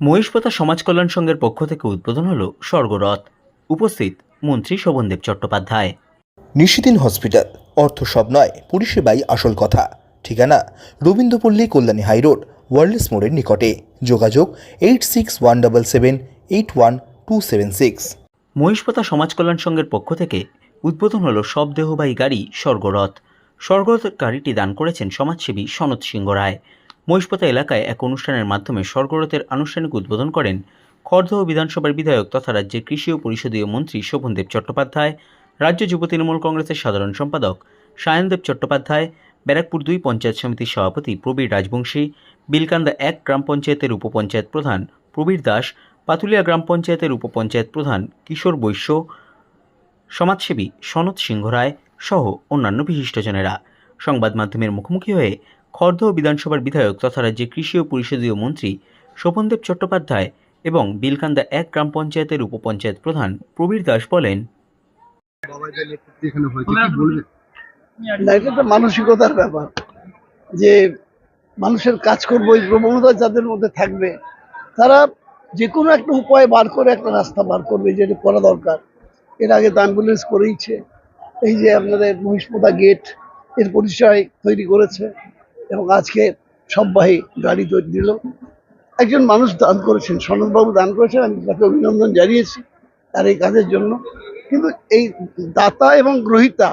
মহিষপাতা সমাজ কল্যাণ সংঘের পক্ষ থেকে উদ্বোধন হল স্বর্গরথ। উপস্থিত মন্ত্রী শোভনদেব চট্টোপাধ্যায়। নিশিদিন হসপিটাল অর্থ সব নয় পরিষেবাই আসল কথা। ঠিকানা রবীন্দ্রপল্লী কল্যাণী হাইরোড ওয়ার্ল্ডস মোড়ের নিকটে। যোগাযোগ eight six one double seven eight one two seven six. মহিষপাতা সমাজ কল্যাণ সংঘের পক্ষ থেকে উদ্বোধন হল সব দেহবাহী গাড়ি স্বর্গরথ। স্বর্গরথ গাড়িটি দান করেছেন সমাজসেবী সনৎ সিংহ রায়। মহিষপাতা এলাকায় এক অনুষ্ঠানের মাধ্যমে স্বর্গরথের আনুষ্ঠানিক উদ্বোধন করেন খড়দহ বিধানসভার বিধায়ক তথা রাজ্যের কৃষি ও পরিষদীয় মন্ত্রী শোভনদেব চট্টোপাধ্যায়, রাজ্য যুব তৃণমূল কংগ্রেসের সাধারণ সম্পাদক সায়নদেব চট্টোপাধ্যায়, ব্যারাকপুর দুই পঞ্চায়েত সমিতির সভাপতি প্রবীর রাজবংশী, বিলকান্দা এক গ্রাম পঞ্চায়েতের উপপঞ্চায়েত প্রধান প্রবীর দাস, পাতুলিয়া গ্রাম পঞ্চায়েতের উপপঞ্চায়েত প্রধান কিশোর বৈশ্য, সমাজসেবী সনৎ সিংহ রায় সহ অন্যান্য বিশিষ্টজনেরা সংবাদ মাধ্যমের মুখোমুখি হয়ে খড়দহ বিধানসভার বিধায়ক তথা রাজ্যের কৃষি ও পরিষদীয় মন্ত্রী শোভনদেব চট্টোপাধ্যায় এবং বিলকান্দা এক গ্রাম পঞ্চায়েতের উপপঞ্চায়েত প্রধান প্রবীর দাস বলেন মানসিকতার ব্যাপার যে মানুষের কাজ করব, এই প্রবণতা যাদের মধ্যে থাকবে, তারা যে কোনো একটা উপায় বার করে একটা রাস্তা বার করবে যেটা করা দরকার। এর আগে তো অ্যাম্বুলেন্স করেইছে, এই যে আপনাদের মহিষপোতা গেটের পরিচয় তৈরি করেছে। এবং আজকে সববাহী গাড়ি তৈরি দিল একজন মানুষ দান করেছেন, সনদবাবু দান করেছেন, আমি তাকে অভিনন্দন জানিয়েছি তার এই কাজের জন্য। কিন্তু এই দাতা এবং গ্রহিতা,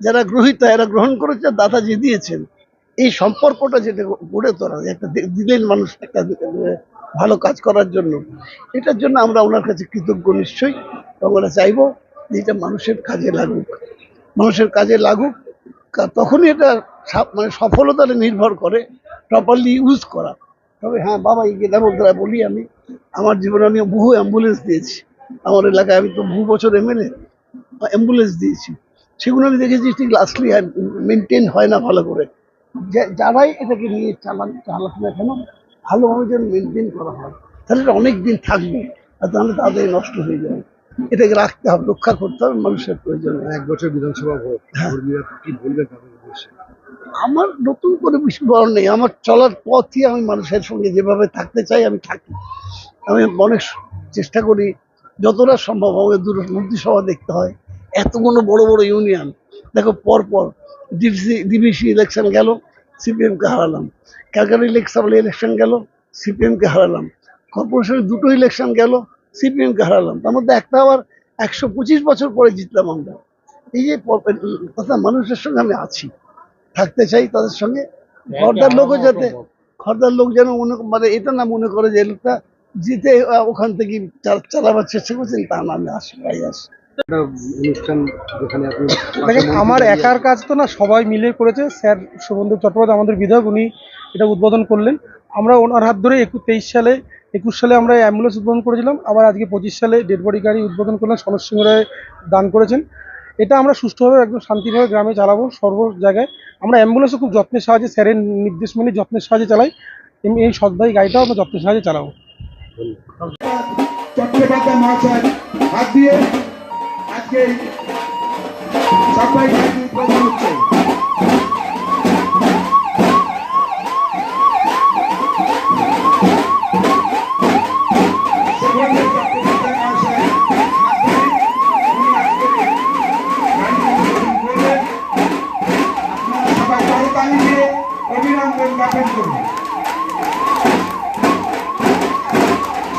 যারা গ্রহিতা, এরা গ্রহণ করেছে, দাতা যে দিয়েছেন, এই সম্পর্কটা যেটা গড়ে তোলা একটা দিলেন মানুষ একটা ভালো কাজ করার জন্য, এটার জন্য আমরা ওনার কাছে কৃতজ্ঞ নিশ্চয়ই। এবং আমরা চাইব যে এটা মানুষের কাজে লাগুক। মানুষের কাজে লাগুক তখনই এটা মানে সফলতাটা নির্ভর করে প্রপারলি ইউজ করা। তবে হ্যাঁ বাবা, এই গেদার দ্বারা বলি আমি, আমার জীবনে আমি বহু অ্যাম্বুলেন্স দিয়েছি। আমার এলাকায় আমি তো বহু বছর এমএলএ অ্যাম্বুলেন্স দিয়েছি। সেগুলো আমি দেখেছি, ঠিক লাস্টলি মেনটেন হয় না ভালো করে। যারাই এটাকে নিয়ে চালান চালাক না কেন, ভালোভাবে যেন মেনটেন করা হয়। তাহলে অনেক দিন থাকবে, আর তাহলে তাড়াতাড়ি নষ্ট হয়ে যাবে। এটাকে রাখতে হবে রক্ষা করতে হবে মানুষের প্রয়োজন। এক বছর বিধানসভা ভোট হ্যাঁ। কি বলবেন আমার নতুন করে বেশি বলার নেই। আমার চলার পথই আমি মানুষের সঙ্গে যেভাবে থাকতে চাই আমি থাকি। আমি অনেক চেষ্টা করি যতটা সম্ভব আমাকে দূর মন্ত্রিসভা দেখতে হয়। এতগুলো বড় বড় ইউনিয়ন। দেখো পর পর ডিভিসি ডিভিসি ইলেকশন গেল সিপিএমকে হারালাম। ক্যালকাটা ইলেকশন ইলেকশন গেল সিপিএমকে হারালাম। কর্পোরেশনের দুটো ইলেকশন গেল সিপিএমকে হারালাম। তার মধ্যে একটা আবার একশো পঁচিশ বছর পরে জিতলাম আমরা। এই যে কথা মানুষের সঙ্গে আমি আছি। থাকতে চাই তাদের সঙ্গে। খর্দার লোকও যাতে খর্দার লোক যেন মনে মানে এটা না মনে করে যে লোকটা জিতে ওখান থেকে চালাবার চেষ্টা করছেন তা না আমি আসি ভাই আসি। একটা অনুষ্ঠান যেখানে আপনি দেখেন আমার একার কাজ তো না সবাই মিলে করেছে। স্যার শোভনদেব চট্টোপাধ্যায় আমাদের বিধায়ক উনি এটা উদ্বোধন করলেন। আমরা ওনার হাত ধরে একুশ তেইশ সালে একুশ সালে আমরা অ্যাম্বুলেন্স উদ্বোধন করেছিলাম, আবার আজকে পঁচিশ সালে ডেড বডি গাড়ি উদ্বোধন করলেন সনদ সিংহ রায় দান করেছেন। এটা আমরা সুষ্ঠুভাবে একদম শান্তিভাবে গ্রামে চালাবো সর্ব জায়গায়। আমরা অ্যাম্বুলেন্সও খুব যত্নের সাহায্যে, স্যারের নির্দেশ মেনে যত্নের সাহায্যে চালাই। এমনি এই সৎভাই গাড়িটাও আমরা যত্নের সাহায্যে চালাবো। চট্টোপাধ্যায় মহাশয় হাত দিয়ে আজকে সবাই হচ্ছে সুবর্ণের চট্টোপাধ্যায় মহাশয় হাত দিয়ে উনি আজকে গাড়ি উদ্বোধন করবেন। আপনারা সবাই করতালি দিয়ে অভিনন্দন জ্ঞাপন করুন সবাই মঞ্চে